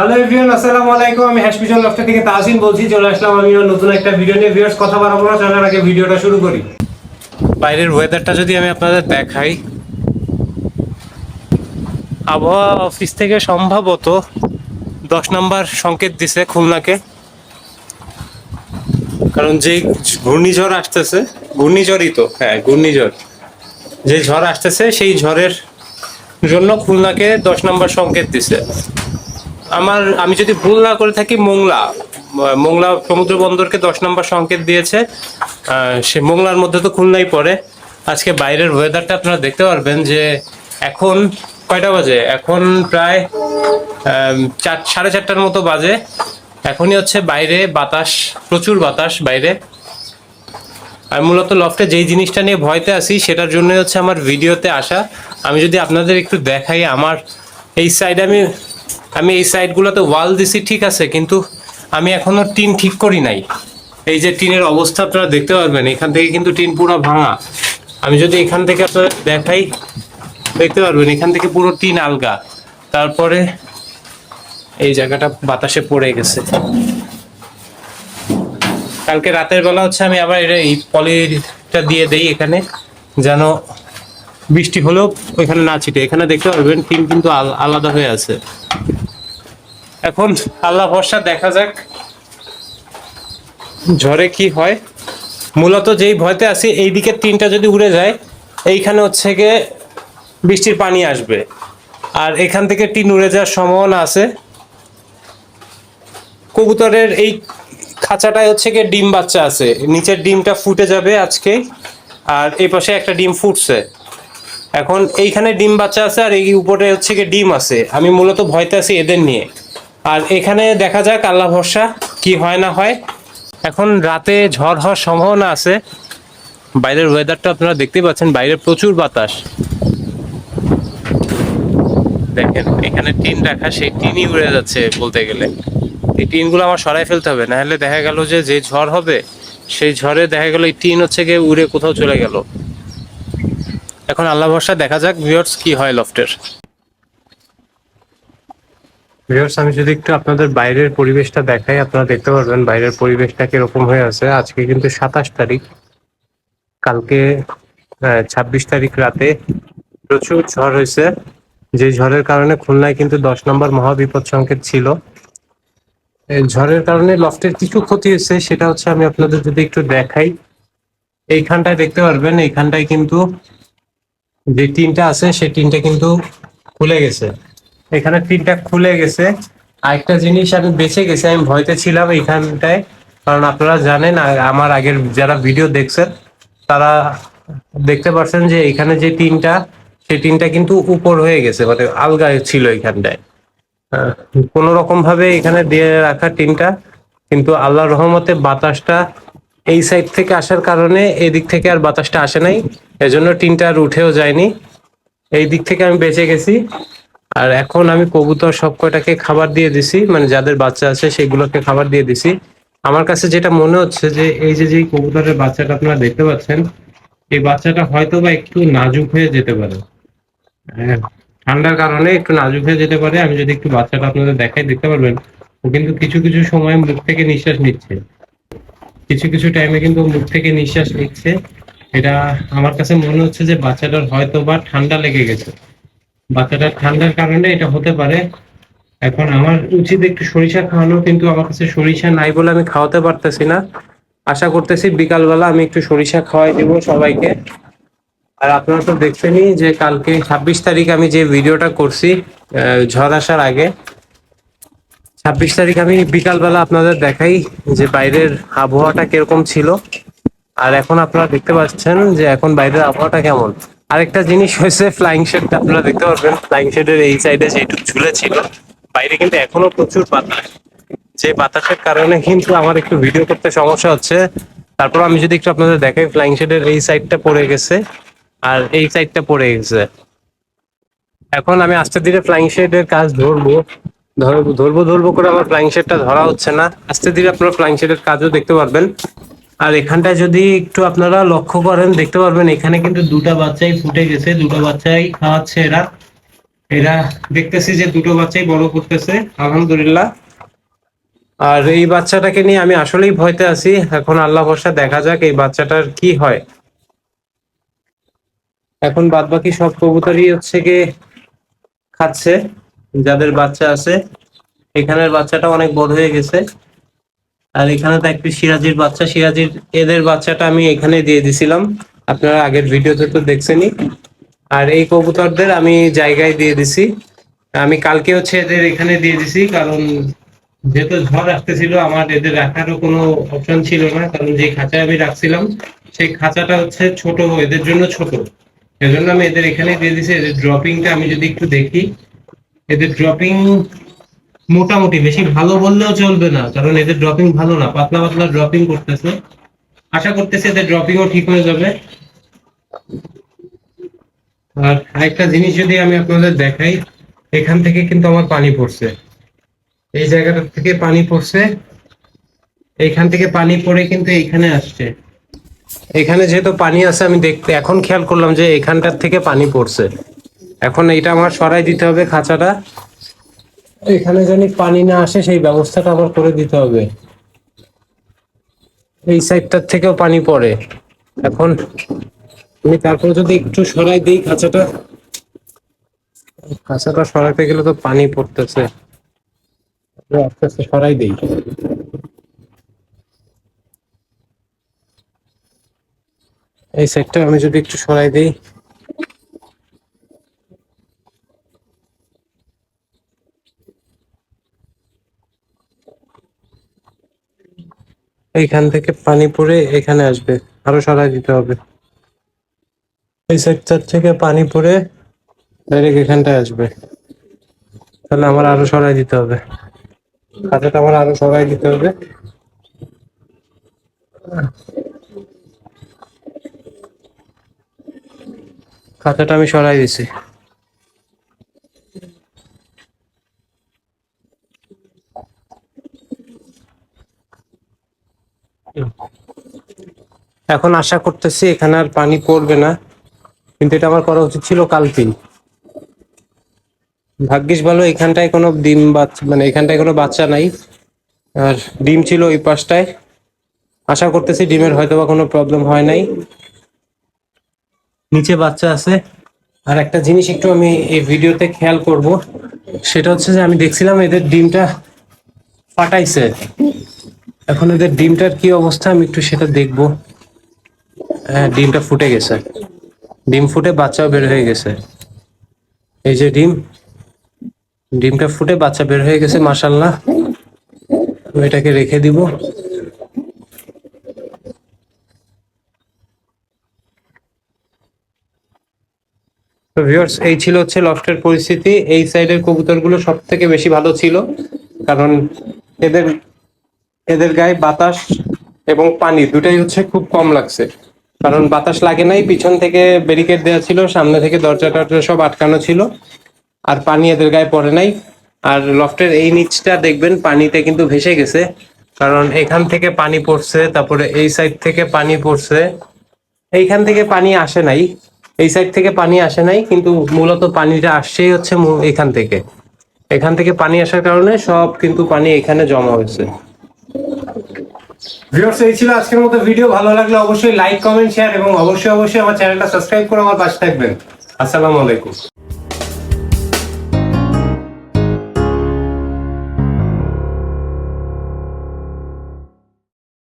Hello everyone, আসসালামু আলাইকুম। আমি হ্যাশমিশন লফটা থেকে তাহসিন বলছি, চলে আসলাম আমি নতুন একটা ভিডিও নিয়ে। ভিউয়ার্স কথা বাড়াবো না চলার আগে ভিডিওটা শুরু করি। বাইরের ওয়েদারটা যদি আমি আপনাদের দেখাই, আবহাওয়া অফিস থেকে সম্ভবত দশ নাম্বার সংকেত দিছে খুলনাকে। কারণ যে ঘূর্ণিঝড় আসতেছে, ঘূর্ণিঝড়ই তো হ্যাঁ ঘূর্ণিঝড়। যে ঝড় আসতেছে, সেই ঝড়ের জন্য খুলনাকে দশ নম্বর সংকেত দিছে। আমার, আমি যদি ভুল না করে থাকি, মোংলা মোংলা সমুদ্র বন্দরকে দশ নম্বর সংকেত দিয়েছে। সে মোংলার মধ্যে তো খুলনাই পড়ে। আজকে বাইরের ওয়েদারটা আপনারা দেখতে পারবেন যে এখন কয়টা বাজে? এখন প্রায় চার, সাড়ে চারটার মতো বাজে। এখনই হচ্ছে বাইরে বাতাস, প্রচুর বাতাস বাইরে। আমি মূলত লফটে যেই জিনিসটা নিয়ে ভয়তে আছি, সেটার জন্য হচ্ছে আমার ভিডিওতে আসা। আমি যদি আপনাদের একটু দেখাই আমার, এই সাইডে আমি আমি এই সাইডগুলোতে ওয়াল দিছি, ঠিক আছে, কিন্তু আমি এখনও টিন ঠিক করি নাই। এই যে টিনের অবস্থা আপনারা দেখতে পারবেন, এখান থেকে কিন্তু টিন পুরো ভাঙা। আমি যদি এখান থেকে আপনাদের দেখাই, দেখতে পারবেন, এখান থেকে পুরো টিন আলগা। তারপরে এই জায়গাটা বাতাসে পড়ে গেছে। কালকে রাতের বেলা হচ্ছে আমি আবার এটা এই পলিটা দিয়ে দেই এখানে, যেন বৃষ্টি হলেও ওইখানে না ছিটে। এখানে দেখতে পারবেন টিন কিন্তু আল- আলাদা হয়ে আছে। এখন আল্লাহ ভরসা, দেখা যাক ঝড়ে কি হয়। মূলত যেই ভয়তে আছি এই দিকের টিনটা যদি উড়ে যায়, এইখানে হচ্ছে গিয়ে বৃষ্টির পানি আসবে। আর এখান থেকে টিন উড়ে যাওয়ার সম্ভাবনা আছে। কবুতরের এই খাঁচাটায় হচ্ছে গিয়ে ডিম বাচ্চা আছে। নিচের ডিমটা ফুটে যাবে আজকে, আর এই পাশে একটা ডিম ফুটছে। এখন এইখানে ডিম বাচ্চা আছে আর এই উপরে হচ্ছে গিয়ে ডিম আছে। আমি মূলত ভয়তে আছি এদের নিয়ে। আর এখানে দেখা যাক আল্লাহ ভরসা কি হয় না হয়। এখন রাতে ঝড় হওয়ার সম্ভাবনা আছে। বাইরের ওয়েদারটা আপনারা দেখতেই পাচ্ছেন, বাইরে প্রচুর বাতাস। দেখেন, এখানে টিন রাখা, সেই টিনই উড়ে যাচ্ছে বলতে গেলে। এই টিনগুলো আমার সরাই ফেলতে হবে না হলে দেখা গেল যে যে ঝড় হবে, সেই ঝড়ে দেখা গেল এই টিন হচ্ছে গিয়ে উড়ে কোথাও চলে গেল। এখন আল্লাহ ভরসা, দেখা যাক ভিউয়ার্স কি হয় লফটের ভিউয়ার্স আমি যদি একটু আপনাদের বাইরের পরিবেশটা দেখাই, আপনারা দেখতে পারবেন বাইরের পরিবেশটা কীরকম হয়ে আছে। আজকে কিন্তু সাতাশ তারিখ। কালকে ছাব্বিশ তারিখ রাতে প্রচুর ঝড় হয়েছে। যে ঝড়ের কারণে খুলনায় কিন্তু দশ নম্বর মহাবিপদ সংকেত ছিল। ঝড়ের কারণে লফটের কিছু ক্ষতি হয়েছে, সেটা হচ্ছে আমি আপনাদের যদি একটু দেখাই। এইখানটায় দেখতে পারবেন, এইখানটায় কিন্তু যে টিনটা আছে সেই টিনটা কিন্তু খুলে গেছে। এখানে টিনটা খুলে গেছে। আরেকটা জিনিস আমি বেঁচে গেছি, আমি ভয়তে ছিলাম এইখানটায়। কারণ আপনারা জানেন আমার আগের যারা ভিডিও দেখছেন, তারা দেখতে পাচ্ছেন যে এখানে যে টিনটা, সেই টিনটা কিন্তু উপর হয়ে গেছে মানে আলগা ছিল এখানটায় কোন রকম ভাবে এখানে দিয়ে রাখা টিনটা, কিন্তু আল্লাহর রহমতে বাতাসটা এই সাইড থেকে আসার কারণে এদিক থেকে আর বাতাসটা আসে নাই। এজন্য টিনটা আর উঠেও যায়নি। এই দিক থেকে আমি বেঁচে গেছি। আর এখন আমি কবুতর সব কয়টাকে খাবার দিয়ে দিছি মানে যাদের বাচ্চা আছে সেগুলোকে খাবার দিয়ে দিছি। আমার কাছে যেটা মনে হচ্ছে যে এই যে যে কবুতরের বাচ্চাটা আপনারা দেখতে পাচ্ছেন এই বাচ্চাটা হয়তো বা একটু নাজুক হয়ে যেতে পারে। হ্যাঁ, ঠান্ডার কারণে একটু নাজুক হয়ে যেতে পারে। আমি যদি একটু বাচ্চাটা আপনাদের দেখাই দেখতে পারবেন ও কিন্তু কিছু কিছু সময় মুখ থেকে নিঃশ্বাস নিচ্ছে। কিছু কিছু টাইমে কিন্তু মুখ থেকে নিঃশ্বাস নিচ্ছে। এটা আমার কাছে মনে হচ্ছে যে বাচ্চাটার হয়তো বা ঠান্ডা লেগে গেছে। বাচ্চাটার ঠান্ডার কারণে এটা হতে পারে। এখন আমার উচিত একটু সরিষা খাওয়ানো, কিন্তু আমার কাছে সরিষা নাই বলে আমি খাওয়াতে পারতেছি না। আশা করতেছি বিকালবেলা আমি একটু সরিষা খাওয়াই দেবো সবাইকে। আর আপনারা তো দেখছেনই যে কালকে ছাব্বিশ তারিখ আমি যে ভিডিওটা করছি ঝড় আসার আগে। ছাব্বিশ তারিখ আমি বিকালবেলা আপনাদের দেখাই যে বাইরের আবহাওয়াটা কীরকম ছিল। আর এখন আপনারা দেখতে পাচ্ছেন যে এখন বাইরের আবহাওয়াটা কেমন। আরেকটা জিনিস হয়েছে ফ্লাইং শেডটা আপনারা দেখতে পারবেন। ফ্লাইং শেডের এই সাইডে যেটুকু ঝুলে ছিল, বাইরে কিন্তু এখনও প্রচুর বাতাস যে বাতাসের কারণে কিন্তু আমার একটু ভিডিও করতে সমস্যা হচ্ছে। তারপর আমি যদি একটু আপনাদের দেখাই ফ্লাইং শেডের এই সাইডটা পড়ে গেছে আর এই সাইডটা পড়ে গেছে। এখন আমি আস্তে ধীরে ফ্লাইং শেডের কাজ ধরবো। ধরবো ধরবো ধরবো করে আমার ফ্লাইং শেডটা ধরা হচ্ছে না। আস্তে ধীরে আপনারা ফ্লাইং শেডের কাজও দেখতে পারবেন। আর এখানটায় যদি একটু আপনারা লক্ষ্য করেন, দেখতে পারবেন এখানে কিন্তু দুটা বাচ্চাই ফুটে গেছে, দুটো বাচ্চাই খাওয়াচ্ছে এরা। এরা দেখতেছি যে দুটো বাচ্চাই বড় করতেছে, আলহামদুলিল্লাহ। আর এই বাচ্চাটাকে নিয়ে আমি আসলেই ভয়তে আছি। এখন আল্লাহ ভরসা, দেখা যাক এই বাচ্চাটার কি হয়। এখন বাদ বাকি সব কবুতরই হচ্ছে গিয়ে খাচ্ছে, যাদের বাচ্চা আছে। এখানের বাচ্চাটা অনেক বড় হয়ে গেছে। আর এখানে একটি সিরাজির বাচ্চা। সিরাজির, এদের বাচ্চাটা আমি এখানে দিয়ে দিছিলাম। আপনারা আগের ভিডিওতে তো দেখছেনই। আর এই কবুতরদের আমি জায়গায় দিয়ে দিছি। আমি কালকে হচ্ছে এদের এখানে দিয়ে দিছি, কারণ যেহেতু ঝড় আসতেছিল, আমার এদের রাখারও কোনো অপশন ছিল না। কারণ যে খাঁচায় আমি রাখছিলাম, সেই খাঁচাটা হচ্ছে ছোট, এদের জন্য ছোট। এজন্য আমি এদের এখানে দিয়ে দিছি। এদের ড্রপিংটা আমি যদি একটু দেখি, এদের ড্রপিং মোটামুটি, বেশি ভালো বললেও চলবে না, কারণ এদের ড্রপিং ভালো না, পাতলা পাতলা ড্রপিং করতেছে। আশা করতেছি এদের ড্রপিংও ঠিক হয়ে যাবে। আর আরেকটা জিনিস যদি আমি আপনাদের দেখাই, এখান থেকে কিন্তু আমার পানি পড়ছে। এই জায়গাটা থেকে পানি পড়ছে। এইখান থেকে পানি পড়ে কিন্তু এইখানে আসছে। এখানে যেহেতু পানি আছে, আমি দেখতে এখন খেয়াল করলাম যে এখানটার থেকে পানি পড়ছে। এখন এটা আমার সরাই দিতে হবে খাঁচাটা। এখানে জানি পানি না আসে, সেই ব্যবস্থাটা আমার করে দিতে হবে। এই সাইডটার থেকেও পানি পড়ে। এখন আমি তারপর যদি একটু সরাই দিই খাঁচাটা খাঁচাটা সরাতে গেলে তো পানি পড়তেছে। আস্তে আস্তে সরাই দিই। এই সাইডটা আমি যদি একটু সরাই দিই। এইখান থেকে পানি পড়ে এখানে আসবে। আরও সরাই দিতে হবে। এই সেক্টর থেকে পানি পড়ে ডাইরেক্ট এখানটায় আসবে। তাহলে আমার আরও সরাই দিতে হবে। খাতাটা আমার আরও সরাই দিতে হবে। খাতাটা আমি সরাই দিছি। এখন আশা করতেছি এখানে আর পানি পড়বে না, কিন্তু এটা আমার করা উচিত ছিল কালকেই। ভাগ্যিস ভালো, এখানটায় কোনো ডিম বাচ্চা মানে এখানটায় কোনো বাচ্চা নাই, আর ডিম ছিল ওই পাশটায়। আশা করতেছি ডিমের হয়তো বা কোনো প্রবলেম হয় নাই। নিচে বাচ্চা আছে। আর একটা জিনিস একটু আমি এই ভিডিওতে খেয়াল করব, সেটা হচ্ছে যে আমি দেখছিলাম এদের ডিমটা ফাটাইছে। এখন এদের ডিমটার কি অবস্থা? আমি একটু সেটা দেখব। হ্যাঁ ডিমটা ফুটে গেছে। ডিম ফুটে বাচ্চাও বের হয়ে গেছে। এই যে ডিম, ডিমটা ফুটে বাচ্চা বের হয়ে গেছে মাসাল্লাহ আমি এটাকে রেখে দিব। তো ভিউয়ার্স এই ছিল হচ্ছে লফটের পরিস্থিতি। এই সাইডের কবুতরগুলো সব থেকে বেশি ভালো ছিল। কারণ এদের এদের গায়ে বাতাস এবং পানি দুটাই হচ্ছে খুব কম লাগছে। কারণ বাতাস লাগে নাই, পিছন থেকে ব্যারিকেড দেওয়া ছিল, সামনে থেকে দরজা টরজা সব আটকানো ছিল, আর পানি এদের গায়ে পড়ে নাই। আর লফটের এই নিচটা দেখবেন, পানিতে কিন্তু ভেসে গেছে, কারণ এখান থেকে পানি পড়ছে, তারপরে এই সাইড থেকে পানি পড়ছে। এইখান থেকে পানি আসে নাই, এই সাইড থেকে পানি আসে নাই, কিন্তু মূলত পানিটা আসছেই হচ্ছে এখান থেকে। এখান থেকে পানি আসার কারণে সব কিন্তু পানি এখানে জমা হয়েছে। ভিউয়ার্স এই ছিল আজকের মতো ভিডিও ভালো লাগলে অবশ্যই লাইক কমেন্ট শেয়ার এবং অবশ্যই অবশ্যই আমার চ্যানেলটা সাবস্ক্রাইব করে আমার পাশে থাকবেন। আসসালামু আলাইকুম।